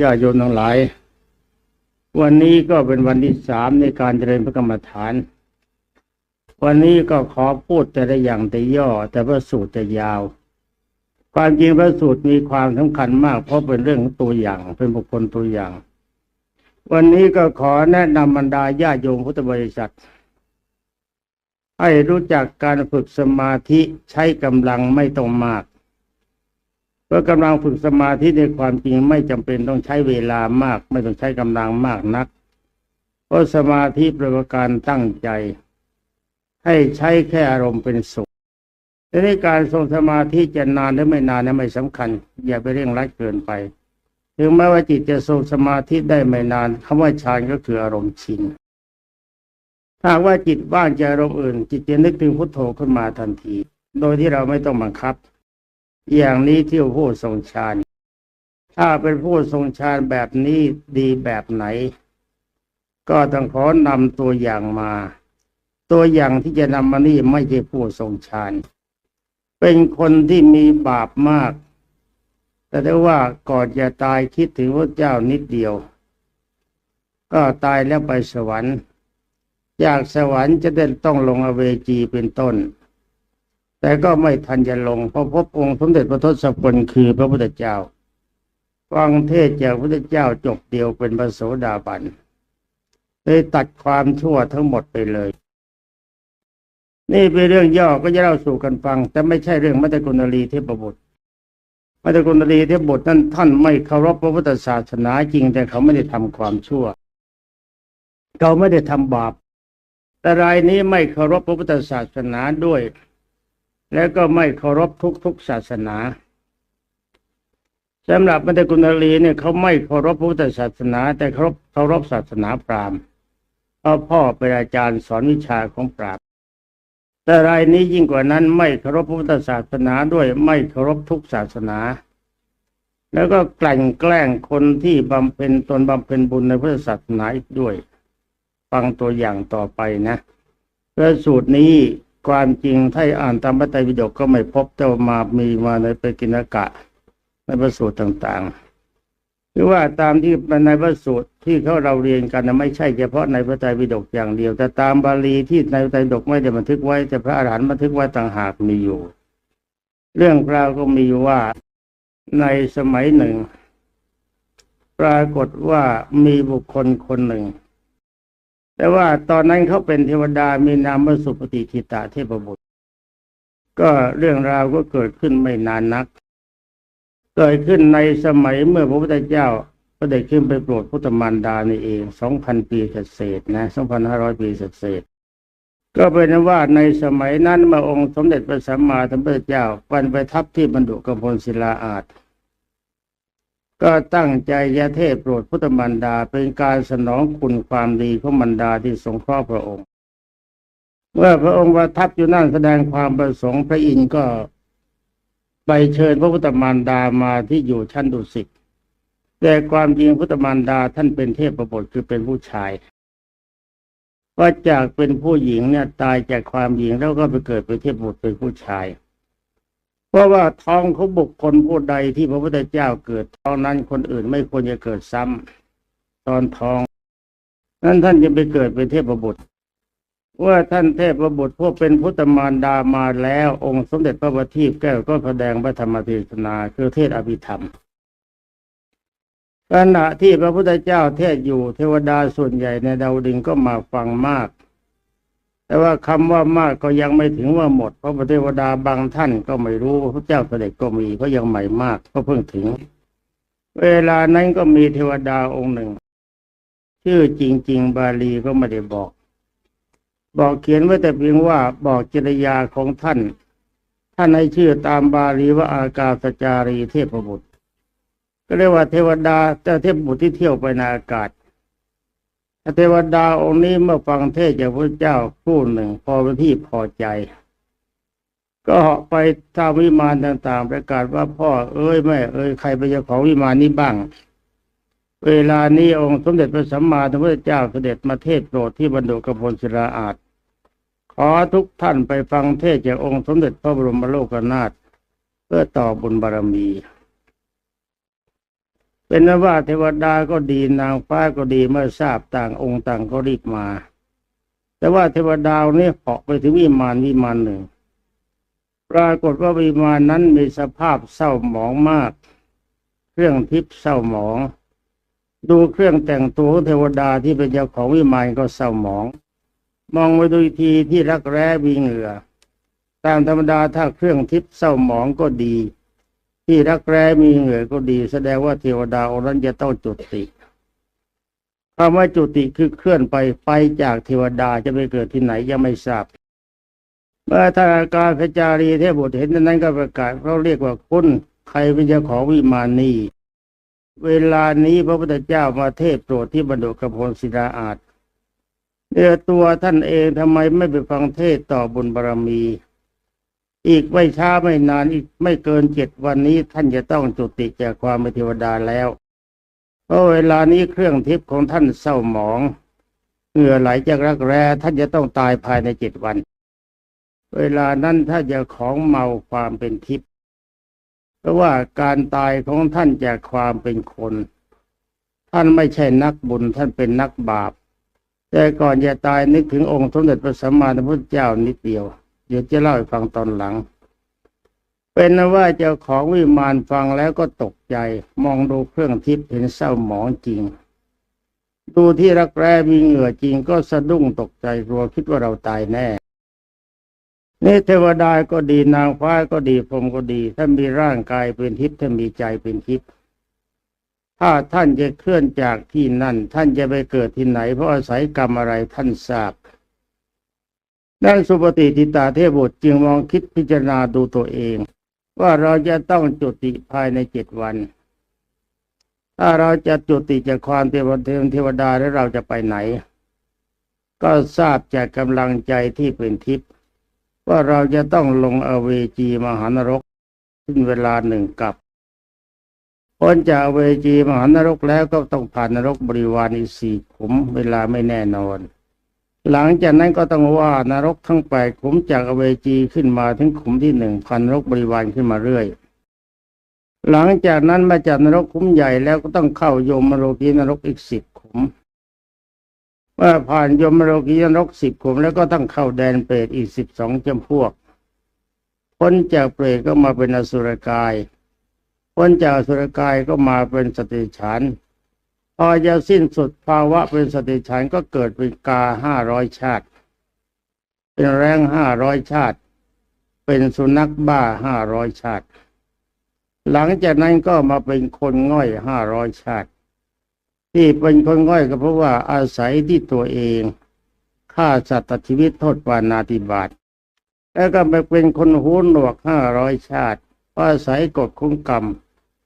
ญาติโยมทั้งหลาย วันนี้ก็เป็นวันที่สามในการเจริญพระกรรมฐาน วันนี้ก็ขอพูดแต่ละอย่างแต่ย่อ แต่พระสูตรจะยาว ความจริงพระสูตรมีความสำคัญมาก เพราะเป็นเรื่องตัวอย่างเป็นบุคคลตัวอย่าง วันนี้ก็ขอแนะนำบรรดาญาติโยมพุทธบริษัท ให้รู้จักการฝึกสมาธิใช้กำลังไม่ต้องมาก เพราะกำลังฝึกสมาธิในความจริงไม่จำเป็นต้องใช้เวลามาก ไม่ต้องใช้กำลังมากนัก เพราะสมาธิป็นการตั้งใจ ให้ใช้แค่อารมณ์เป็นสุขแต่ในการทรงสมาธิจะนานหรือไม่นานนั้นไม่สำคัญ อย่าไปเร่งรัดเกินไป ถึงแม้ว่าจิตจะทรงสมาธิได้ไม่นานคำว่าฌานก็คืออารมณ์ชินถ้าว่าจิตว่างจากอารมณ์อื่น จิตจะนึกถึงพุทโธขึ้นมาทันที โดยที่เราไม่ต้องบังคับ อย่างนี้ที่ผู้ทรงฌานถ้าเป็นผู้ทรงฌานแบบนี้ดีแบบไหน ก็ต้องขอนำตัวอย่างมา ตัวอย่างที่จะนำมานี่ไม่ใช่ผู้ทรงฌานเป็นคนที่มีบาปมาก แต่ได้ว่าก่อนจะตายคิดถึงพระเจ้านิดเดียว ก็ตายแล้วไปสวรรค์จากสวรรค์จะได้ต้องลงอเวจีเป็นต้น แต่ก็ไม่ทันจะลงเพราะพบองค์สมเด็จพระทศพลคือพระพุทธเจ้าฟังเทศจากพระพุทธเจ้าจบเดียวเป็นพระโสดาบันเลยตัดความชั่วทั้งหมดไปเลย นี่เป็นเรื่องย่อก็จะเล่าสู่กันฟัง แต่ไม่ใช่เรื่องมัตตกุณลีเทพบุตรมัตตกุณลีเทพบุตรนั้นท่านไม่เคารพพระพุทธศาสนาจริง แต่เขาไม่ได้ทำความชั่ว เขาไม่ได้ทำบาปแต่รายนี้ไม่เคารพพระพุทธศาสนาด้วย แล้วก็ไม่เคารพทุกๆศาสนาสำหรับมัตตกุณลีเนี่ยเขาไม่เคารพพุทธศาสนา แต่เคารพเคารพศาสนาพราหมณ์เพราะพ่อเป็นอาจารย์สอนวิชาของปราบแต่รายนี้ยิ่งกว่านั้นไม่เคารพพุทธศาสนาด้วยไม่เคารพทุกศาสนา แล้วก็กลั่นแกล้งคนที่บำเพ็ญตนบำเพ็ญบุญในพุทธศาสนาอีกด้วย ฟังตัวอย่างต่อไปนะเพื่อสูตรนี้ ความจริงถ้าอ่านตามพระไตรปิฎกก็ไม่พบแต่ว่ามามีมาในเปกินกะ ในพระสูตรต่างๆ หรือว่าตามที่ในพระสูตรที่เขาเราเรียนกันไม่ใช่เฉพาะในพระไตรปิฎกอย่างเดียว แต่ตามบาลีที่ในพระไตรปิฎกไม่ได้บันทึกไว้ แต่พระอรหันต์บันทึกไว้ต่างหากมีอยู่ เรื่องราวก็มีว่าในสมัยหนึ่ง ปรากฏว่ามีบุคคลคนหนึ่ง แต่ว่าตอนนั้นเขาเป็นเทวดามีนามว่าสุปฏิทิตาเทพบุตร ก็เรื่องราวก็เกิดขึ้นไม่นานนัก เกิดขึ้นในสมัยเมื่อพระพุทธเจ้าก็ได้ขึ้นไปโปรดพุทธมารดาในเองสองพันปีเศษนะสองพันห้าร้อยปีเศษก็เป็นว่าในสมัยนั้นมื่อองค์สมเด็จพระสัมมาสัมพุทธเจ้าปันไปทับที่บรรดุกำพลศิลาอาจ ก็ตั้งใจยะเทศโปรดพุทธมารดาเป็นการสนองคุณความดีของมารดาที่สงเคราะห์พระองค์ เมื่อพระองค์ประทับอยู่นั่นแสดงความประสงค์พระอินทร์ก็ไปเชิญพระพุทธมารดามาที่อยู่ชั้นดุสิตแต่ความจริงพุทธมารดาท่านเป็นเทพประบทคือเป็นผู้ชาย ว่าจากเป็นผู้หญิงเนี่ยตายจากความหญิงแล้วก็ไปเกิดเป็นเทพบุตรเป็นผู้ชาย เพราะว่าท้องของบุคคลผู้ใดที่พระพุทธเจ้าเกิดท้องนั้นคนอื่นไม่ควรจะเกิดซ้ำตอนท้อง นั้นท่านจะไปเกิดเป็นเทพบุตรว่าท่านเทพบุตรพวกเป็นพุทธมารดามาแล้ว องค์สมเด็จพระบัณฑิตแก้วก็แสดงพระธรรมเทศนาคือเทศอภิธรรมขณะที่พระพุทธเจ้าเทศอยู่เทวดาส่วนใหญ่ในดาวดึงก็มาฟังมาก แต่ว่าคำว่ามากก็ยังไม่ถึงว่าหมด เพราะพระเทวดาบางท่านก็ไม่รู้พระเจ้าเสด็จก็มีเพราะยังใหม่มากก็เพิ่งถึง เวลานั้นก็มีเทวดาองค์หนึ่ง ชื่อจริง ๆ บาลีก็ไม่ได้บอก บอกเขียนไว้แต่เพียงว่าบอกจริยาของท่าน ท่านให้ชื่อตามบาลีว่าอากาศจารีเทพบุตร ก็เรียกว่าเทวดาแต่เทพบุตรที่เที่ยวไปในอากาศ เทวดาองค์นี้เมื่อฟังเทศจากพระเจ้าผู้หนึ่งพอเป็นที่พอใจ ก็เหาะไปตามวิมานต่างๆ ประกาศว่าพ่อเอ้ยแม่เอ้ยใครเป็นเจ้าของวิมานนี้บ้าง เวลานี้องค์สมเด็จพระสัมมาสัมพุทธเจ้าเสด็จมาเทศโปรดที่บรรดุกพลศิลาอาจขอทุกท่านไปฟังเทศจากองค์สมเด็จพระบรมโลกนาถเพื่อต่อบุญบารมี เป็นนว่าเทวดาก็ดีนางฟ้าก็ดีเมื่อทราบต่างองค์ต่างก็รีบมา แต่ว่าเทวดาเนี่ยเหาะไปถึงวิมานวิมานหนึ่ง ปรากฏว่าวิมานนั้นมีสภาพเศร้าหมองมาก เครื่องทิพย์เศร้าหมอง ดูเครื่องแต่งตัวของเทวดาที่เป็นเจ้าของวิมานก็เศร้าหมอง มองไปดูทีที่รักแร้มีเหงื่อตามธรรมดาถ้าเครื่องทิพย์เศร้าหมองก็ดี ที่รักแร้มีเหงื่อก็ดี แสดงว่าเทวดาองค์นั้นจะต้องจุติคำว่าจุติคือเคลื่อนไปไปจากเทวดาจะไปเกิดที่ไหนยังไม่ทราบ เมื่อทางการพระจารีเทพบุตรเห็นดังนั้นก็ประกาศเขาเรียกว่าคุณใครเป็นเจ้าของวิมานนี้เวลานี้พระพุทธเจ้ามาเทศโปรดที่บรรดุกระพลศิลาอาจเนื้อตัวท่านเองทำไมไม่ไปฟังเทศต่อบุญบารรมี อีกไม่ช้าไม่นานอีกไม่เกินเจ็ดวันนี้ท่านจะต้องจุติจากความเป็นเทวดาแล้วเพราะเวลานี้เครื่องทิพย์ของท่านเศร้าหมองเหงื่อไหลจากรักแร้ท่านจะต้องตายภายในเจ็ดวัน เวลานั้นถ้าจะของเมาความเป็นทิพย์เพราะว่าการตายของท่านจากความเป็นคน ท่านไม่ใช่นักบุญท่านเป็นนักบาป แต่ก่อนจะตายนึกถึงองค์สมเด็จพระสัมมาสัมพุทธเจ้านิดเดียว เดี๋ยวจะเล่าให้ฟังตอนหลัง เป็นนว่าเจ้าของวิมานฟังแล้วก็ตกใจ มองดูเครื่องทิพย์เห็นเศร้าหมองจริง ดูที่รักแร้มีเหงื่อจริงก็สะดุ้งตกใจกลัวคิดว่าเราตายแน่นี่เทวดาก็ดีนางฟ้าก็ดีพรมก็ดี ถ้ามีร่างกายเป็นทิพย์ถ้ามีใจเป็นทิพย์ถ้าท่านจะเคลื่อนจากที่นั่น ท่านจะไปเกิดที่ไหน เพราะอาศัยกรรมอะไรท่านทราบ ด้านสุปฏิทิตาเทพบุตรจึงมองคิดพิจารณาดูตัวเอง ว่าเราจะต้องจุติภายในเจ็ดวัน ถ้าเราจะจุติจากความเทวเทวเทวดาแล้วเราจะไปไหน ก็ทราบจากกำลังใจที่เป็นทิพย์ว่าเราจะต้องลงอเวจีมหานรกสิ้นเวลาหนึ่งกับพ้นจากอเวจีมหานรกแล้วก็ต้องผ่านนรกบริวารอีกสี่ขุมเวลาไม่แน่นอน หลังจากนั้นก็ต้องว่านรกทั้งแปดขุมจากอเวจีขึ้นมาถึงขุมที่หนึ่งพันนรกบริวารขึ้นมาเรื่อย หลังจากนั้นมาจากนรกขุมใหญ่แล้วก็ต้องเข้าโยมโลกีนรกอีกสิบขุมเมื่อผ่านยมโลกีนรกสิบขุมแล้วก็ต้องเข้าแดนเปรตอีกสิบสองจำพวก พ้นจากเปรตก็มาเป็นอสุรกาย พ้นจากอสุรกายก็มาเป็นสติฉาน พอจะสิ้นสุดภาวะเป็นสติฉานก็เกิดเป็นกาห้าร้อยชาติ เป็นแรงห้าร้อยชาติ เป็นสุนัขบ้าห้าร้อยชาติ หลังจากนั้นก็มาเป็นคนง่อยห้าร้อยชาติ ที่เป็นคนง่อยก็เพราะว่าอาศัยที่ตัวเองฆ่าสัตว์ชีวิตโทษปานาติบาตแล้วก็ไปเป็นคนหูหนวกห้าร้อยชาติอาศัยกฎคุ้มกรรม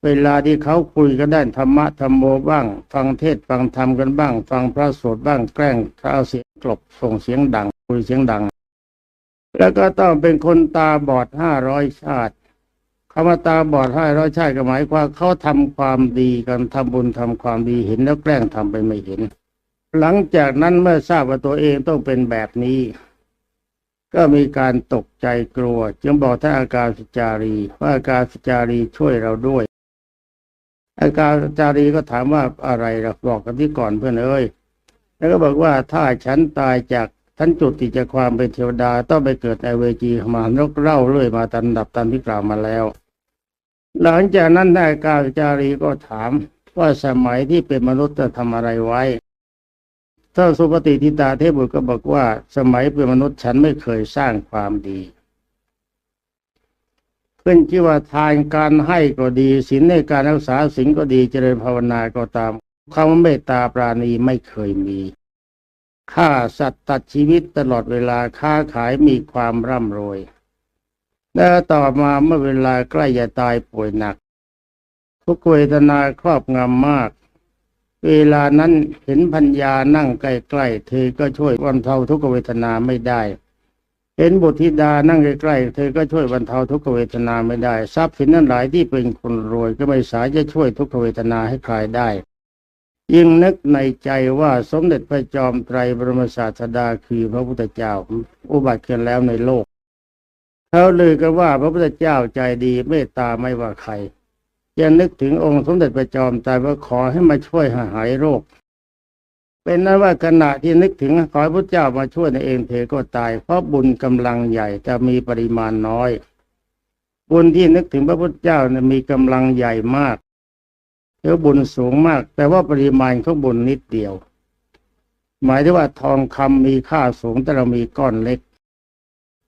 เวลาที่เขาคุยกันได้ธรรมะธรรมโมบ้าง ฟังเทศฟังธรรมกันบ้าง ฟังพระสวดบ้างแกล้งเอาเสียงกลบส่งเสียงดัง คุยเสียงดัง แล้วก็ต้องเป็นคนตาบอดห้าร้อยชาติคำว่าตาบอดห้าร้อยชาติก็หมายความเขาทำความดีกันทำบุญทำความดีเห็นแล้วแกล้งทำไปไม่เห็น หลังจากนั้นเมื่อทราบว่าตัวเองต้องเป็นแบบนี้ ก็มีการตกใจกลัว จึงบอกท่านอาการสจารีว่าอาการสจารีช่วยเราด้วย อาการจารีก็ถามว่าอะไรเราบอกกันที่ก่อนเพื่อนเอ้ยแล้วก็บอกว่าถ้าฉันตายจากท่านจุติจากความเป็นเทวดาต้องไปเกิดในเวจีมานรกเล่าเรื่อยมาตามดับตามที่กล่าวมาแล้ว หลังจากนั้นได้กาจารีก็ถามว่าสมัยที่เป็นมนุษย์จะทำอะไรไว้ท่านสุปฏิทิตาเทพบุตรก็บอกว่า สมัยเป็นมนุษย์ฉันไม่เคยสร้างความดี ขึ้นชื่อว่าทานการให้ก็ดีศีลในการรักษาศีลก็ดีเจริญภาวนาก็ตามคำว่าเมตตาปราณีไม่เคยมีฆ่าสัตว์ตัดชีวิตตลอดเวลาค้าขายมีความร่ำรวยแล้วต่อมาเมื่อเวลาใกล้จะตายป่วยหนักทุกเวทนาครอบงำมาก เวลานั้นเห็นพัญญานั่งใกล้ๆเธอก็ช่วยบรรเทาทุกเวทนาไม่ได้ เห็นบุตรธิดานั่งใกล้ๆเธอก็ช่วยบรรเทาทุกขเวทนาไม่ได้ ทรัพย์สินนั้นหลายที่เป็นคนรวยก็ไม่สามารถจะช่วยทุกขเวทนาให้คลายได้ ยิ่งนึกในใจว่าสมเด็จพระจอมไตรบรมศาสดาคือพระพุทธเจ้าอุบัติขึ้นแล้วในโลกเขาลือกันว่าพระพุทธเจ้าใจดีเมตตาไม่ว่าใครจะนึกถึงองค์สมเด็จพระจอมไตรว่าขอให้มาช่วยหายโรค เป็นนั้นว่าขณะที่นึกถึงขอพระเจ้ามาช่วยในเองเธอก็ตาย เพราะบุญกำลังใหญ่จะมีปริมาณน้อย บุญที่นึกถึงพระพุทธเจ้านะมีกำลังใหญ่มากเรือบุญสูงมาก แต่ว่าปริมาณของบุญนิดเดียว หมายถึงว่าทองคำมีค่าสูงแต่เรามีก้อนเล็ก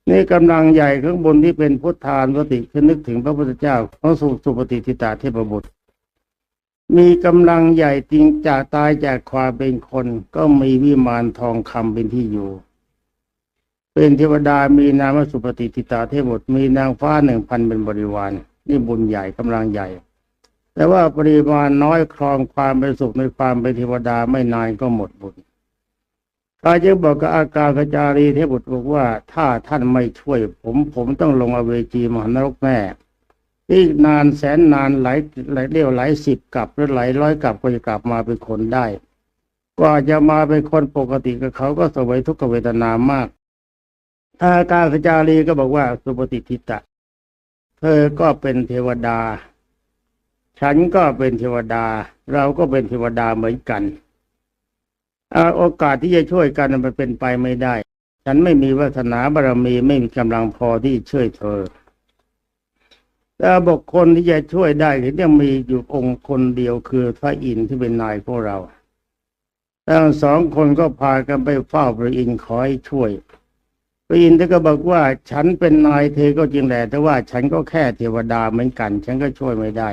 นี่กำลังใหญ่ของบุญที่เป็นพุทธานวติคือนึกถึงพระพุทธเจ้าของสุสุปฏิทิตาเทพบุตร มีกำลังใหญ่จริงจากตายจากความเป็นคน ก็มีวิมานทองคำเป็นที่อยู่ เป็นเทวดามีนามสุปฏิทิตาเทพบุตรมีนางฟ้าหนึ่งพันเป็นบริวารนี่บุญใหญ่กำลังใหญ่ แต่ว่าปริมาณน้อยครองความเป็นสุขในความเป็นเทวดาไม่นานก็หมดบุญกาจึงบอกกับอากาขจารีเทพบุตรบอกว่า ถ้าท่านไม่ช่วยผมผมต้องลงอเวจีมหานรกแน่ อีกนานแสนนานหลายหลายเรียวหลายสิบกลับหรือหลายร้อยกลับก็จะกลับมาเป็นคนได้ กว่าจะมาเป็นคนปกติกับเขาก็สวยทุกขเวทนามากอากาขจารีก็บอกว่าสุปฏิทิตะ เธอก็เป็นเทวดา ฉันก็เป็นเทวดา เราก็เป็นเทวดาเหมือนกันอาโอกาสที่จะช่วยกันมันเป็นไปไม่ได้ ฉันไม่มีวาสนาบารมีไม่มีกำลังพอที่ช่วยเธอ แต่บุคคลที่จะช่วยได้ก็ยังมีอยู่องค์คนเดียวคือพระอินทร์ที่เป็นนายพวกเราทั้งสองคนก็พากันไปเฝ้าพระอินทร์ขอให้ช่วย พระอินทร์ก็บอกว่าฉันเป็นนายเธอก็จริงแหละแต่ว่าฉันก็แค่เทวดาเหมือนกัน ฉันก็ช่วยไม่ได้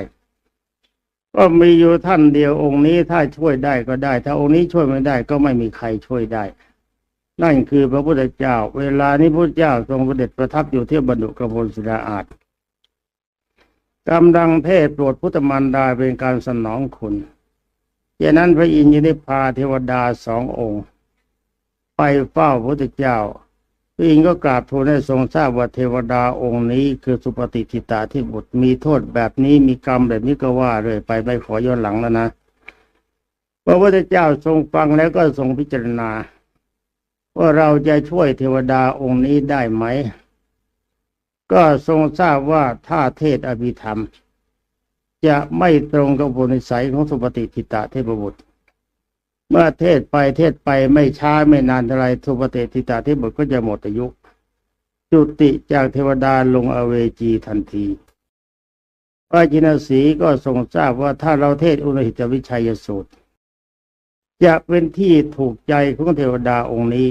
ก็มีอยู่ท่านเดียวองค์นี้ถ้าช่วยได้ก็ได้ ถ้าองค์นี้ช่วยไม่ได้ก็ไม่มีใครช่วยได้ นั่นคือพระพุทธเจ้า เวลานี้พระพุทธเจ้าทรงประเด็จประทับอยู่ที่บรรดุกระพลศิลาอาจ กำลังเทศโปรดพุทธมารดาเป็นการสนองคุณดังนั้นพระอินทร์จึงได้พาเทวดาสององค์ ไปเฝ้าพระพุทธเจ้า พระอินทร์ก็กราบทูลให้ทรงทราบว่าเทวดาองค์นี้คือสุปฏิทิตาที่บุตรมีโทษแบบนี้มีกรรมแบบนี้ก็ว่าเลยไปไม่ขอย้อนหลังแล้วนะพระพุทธเจ้าทรงฟังแล้วก็ทรงพิจารณา ว่าเราจะช่วยเทวดาองค์นี้ได้ไหม ก็ทรงทราบว่าถ้าเทศอภิธรรม จะไม่ตรงกับบุญนิสัยของสุปฏิทิตาเทพบุตร เมื่อเทศไปเทศไปไม่ช้าไม่นานเท่าไรสุปฏิทิตาเทพบุตรก็จะหมดอายุจุติจากเทวดาลงอเวจีทันทีพระจินสีก็ทรงทราบว่าถ้าเราเทศอุณหิตวิชัยสูตร จะเป็นที่ถูกใจของเทวดาองค์นี้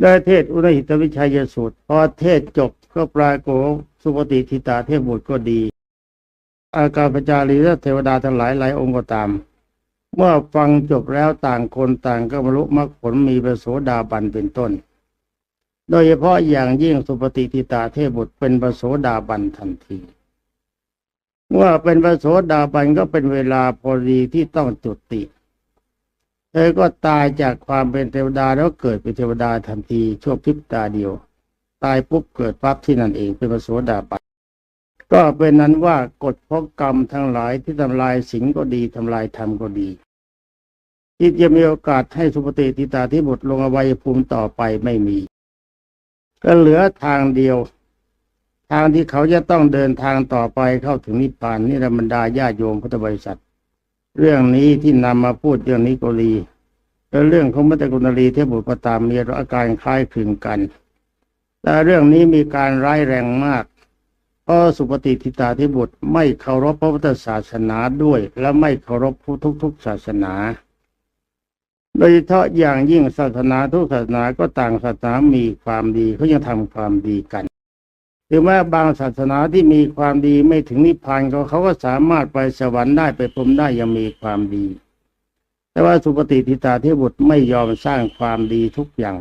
ได้เทศอุณหิตวิชัยสูตร พอเทศจบก็ปรากฏว่าสุปฏิทิตาเทพบุตรก็ดี อาการปจารีและเทวดาทั้งหลายหลายองค์ก็ตาม เมื่อฟังจบแล้วต่างคนต่างก็บรรลุมรรคผลมีประโสดาบันเป็นต้น โดยเฉพาะอย่างยิ่งสุปฏิทิตาเทพบุตรเป็นประโสดาบันทันทีเมื่อเป็นประโสดาบันก็เป็นเวลาพอดีที่ต้องจุติ เธอก็ตายจากความเป็นเทวดาแล้วเกิดเป็นเทวดาทันทีชั่วพริบตาเดียว ตายปุ๊บเกิดปั๊บที่นั่นเองเป็นพระโสดาบันก็เป็นนั้นว่ากฎพกรรมทั้งหลายที่ทำลายสิ่งก็ดีทำลายธรรมก็ดีที่จะมีโอกาสให้สุปฏิทิตาที่บุตรลงอวัยภูมิต่อไปไม่มี ก็เหลือทางเดียว ทางที่เขาจะต้องเดินทางต่อไปเข้าถึงนิพพานนี่ธรรมดาญาโยมพุทธบริษัท เรื่องนี้ที่นำมาพูดเรื่องนี้ก็ดีและเรื่องของมัตตกุณลีเทพบุตรก็ตามมีอาการคล้ายคลึงกัน แต่เรื่องนี้มีการร้ายแรงมากเพราะสุปฏิทิตาธิบุตรไม่เคารพพระพุทธศาสนาด้วย และไม่เคารพผู้ทุก ๆ ศาสนา โดยเฉพาะอย่างยิ่งศาสนาทุกศาสนาก็ต่างศาสนามีความดีเขายังทำความดีกัน ถึงแม้บางศาสนาที่มีความดีไม่ถึงนิพพานเขาเขาก็สามารถไปสวรรค์ได้ไปพรหมได้ยังมีความดี แต่ว่าสุปฏิทิตาเทบุตรไม่ยอมสร้างความดีทุกอย่าง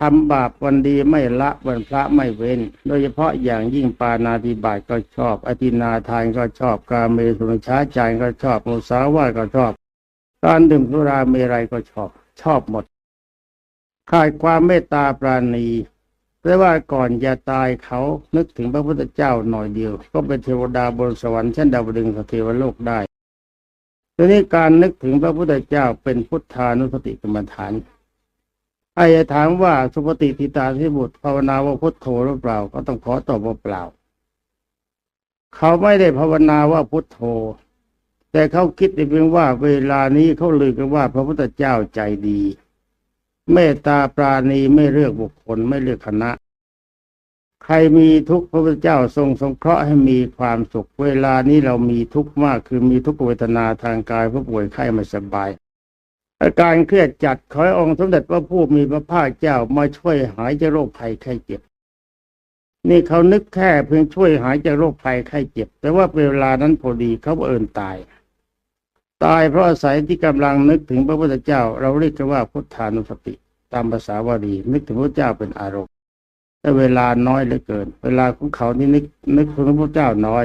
ทำบาปวันดีไม่ละวันพระไม่เว้น โดยเฉพาะอย่างยิ่งปานาติบาตก็ชอบอธินาทานก็ชอบกาเมสุนช้าจารก็ชอบมุสาวาทก็ชอบ การดื่มสุราเมรัยก็ชอบ ชอบหมดขาดความเมตตาปราณี แต่ว่าก่อนจะตายเขานึกถึงพระพุทธเจ้าหน่อยเดียว ก็เป็นเทวดาบนสวรรค์เช่นดาวดึงสเทวโลกได้ทีนี้การนึกถึงพระพุทธเจ้าเป็นพุทธานุสติกรรมฐานไอ้ถามว่าสุปฏิทิตาที่บุตรภาวนาว่าพุทโธหรือเปล่า ก็ต้องขอตอบว่าเปล่า เขาไม่ได้ภาวนาว่าพุทโธ แต่เขาคิดเพียงว่าเวลานี้เขาลือกันว่าพระพุทธเจ้าใจดี เมตตาปราณีไม่เลือกบุคคลไม่เลือกคณะ ใครมีทุกข์พระพุทธเจ้าทรงสงเคราะห์ให้มีความสุขเวลานี้เรามีทุกข์มากคือมีทุกขเวทนาทางกายผู้ป่วยไข้ไม่สบาย อาการเครียดจัดขอให้องค์สมเด็จพระผู้มีพระภาคเจ้ามาช่วยหายจากโรคภัยไข้เจ็บ นี่เขานึกแค่เพียงช่วยหายจากโรคภัยไข้เจ็บ แต่ว่าเวลานั้นพอดีเขาเอิญตาย ตายเพราะอาศัยที่กำลังนึกถึงพระพุทธเจ้า เราเรียกกันว่าพุทธานุสติ ตามภาษาวารีนึกถึงพระเจ้าเป็นอารมณ์ แต่เวลาน้อยเหลือเกิน เวลาของเขานี่นึกนึกถึงพระเจ้าน้อย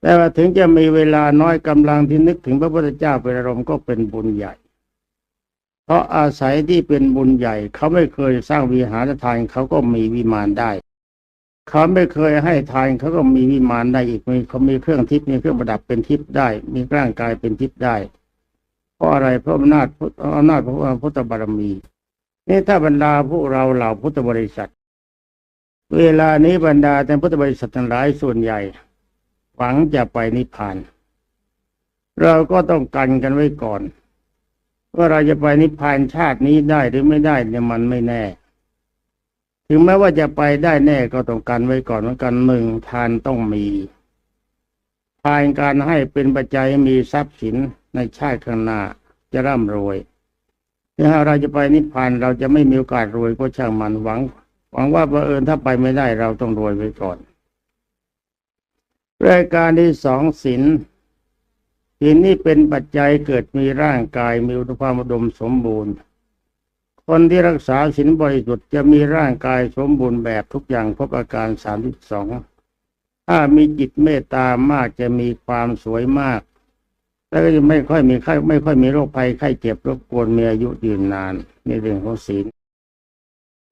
แต่ว่าถึงจะมีเวลาน้อยกำลังที่นึกถึงพระพุทธเจ้าเป็นอารมณ์ก็เป็นบุญใหญ่ เพราะอาศัยที่เป็นบุญใหญ่ เขาไม่เคยสร้างวิหารทานเขาก็มีวิมานได้ เขาไม่เคยให้ทานเขาก็มีวิมานได้อีกมีเขามีเครื่องทิพย์มีเครื่องประดับเป็นทิพย์ได้ มีร่างกายเป็นทิพย์ได้เพราะอะไรเพราะอำนาจอำนาจพระพุทธบารมีนี่ถ้าบรรดาพวกเราเหล่าพุทธบริษัท เวลานี้บรรดาแต่พุทธบริษัททั้งหลายส่วนใหญ่ หวังจะไปนิพพาน เราก็ต้องกันกันไว้ก่อนว่าเราจะไปนิพพานชาตินี้ได้หรือไม่ได้เนี่ยมันไม่แน่ ถึงแม้ว่าจะไปได้แน่ก็ต้องกันไว้ก่อนเหมือนกันหนึ่งทานต้องมีทานการให้เป็นปัจจัยมีทรัพย์สินในชาติข้างหน้าจะร่ำรวยถ้าเราจะไปนิพพานเราจะไม่มีโอกาสรวยก็ช่างมันหวัง หวังว่าบังเอิญถ้าไปไม่ได้เราต้องรวยไว้ก่อนรายการที่สองศีลศีลนี้เป็นปัจจัยเกิดมีร่างกายมีอุดมความอุดมสมบูรณ์ คนที่รักษาศีลบริสุทธิ์จะมีร่างกายสมบูรณ์แบบทุกอย่างพบอาการสามสิบสองถ้ามีจิตเมตตามากจะมีความสวยมากแต่ก็จะไม่ค่อยมีไข้ไม่ค่อยมีโรคภัยไข้เจ็บรบกวนมีอายุยืนนานในเรื่องของศีล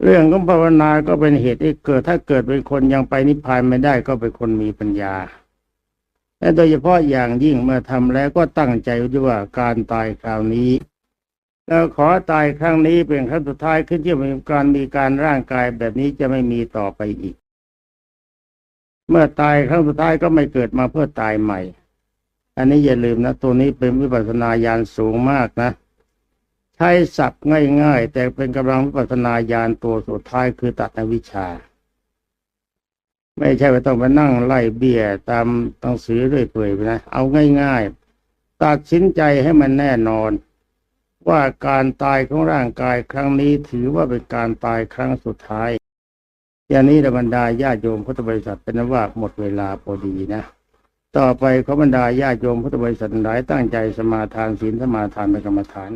เรื่องของภาวนาก็เป็นเหตุให้เกิดถ้าเกิดเป็นคนยังไปนิพพานไม่ได้ก็เป็นคนมีปัญญาและโดยเฉพาะอย่างยิ่งเมื่อทำแล้วก็ตั้งใจไว้ว่าการตายคราวนี้ แล้วขอตายครั้งนี้เป็นครั้งสุดท้ายขึ้นที่มีการมีการร่างกายแบบนี้จะไม่มีต่อไปอีก เมื่อตายครั้งสุดท้ายก็ไม่เกิดมาเพื่อตายใหม่ อันนี้อย่าลืมนะตัวนี้เป็นวิปัสสนาญาณสูงมากนะ ใช้ศัพท์ง่าย ๆ แต่เป็นกำลังวิปัสสนาญาณตัวสุดท้ายคือตัดอวิชชา ไม่ใช่ว่าต้องไปนั่งไล่เบี้ยตามหนังสือเรื่อยเปื่อยไปนะเอาง่าย ๆ ตัดสินใจให้มันแน่นอน ว่าการตายของร่างกายครั้งนี้ถือว่าเป็นการตายครั้งสุดท้าย อย่างนี้ระบรรดาญาโยมพุทธบริษัทเป็นว่าหมดเวลาพอดีนะ ต่อไปขอบรรดาญาโยมพุทธบริษัทหลายตั้งใจสมาทานศีลสมาทานเป็นกรรมฐาน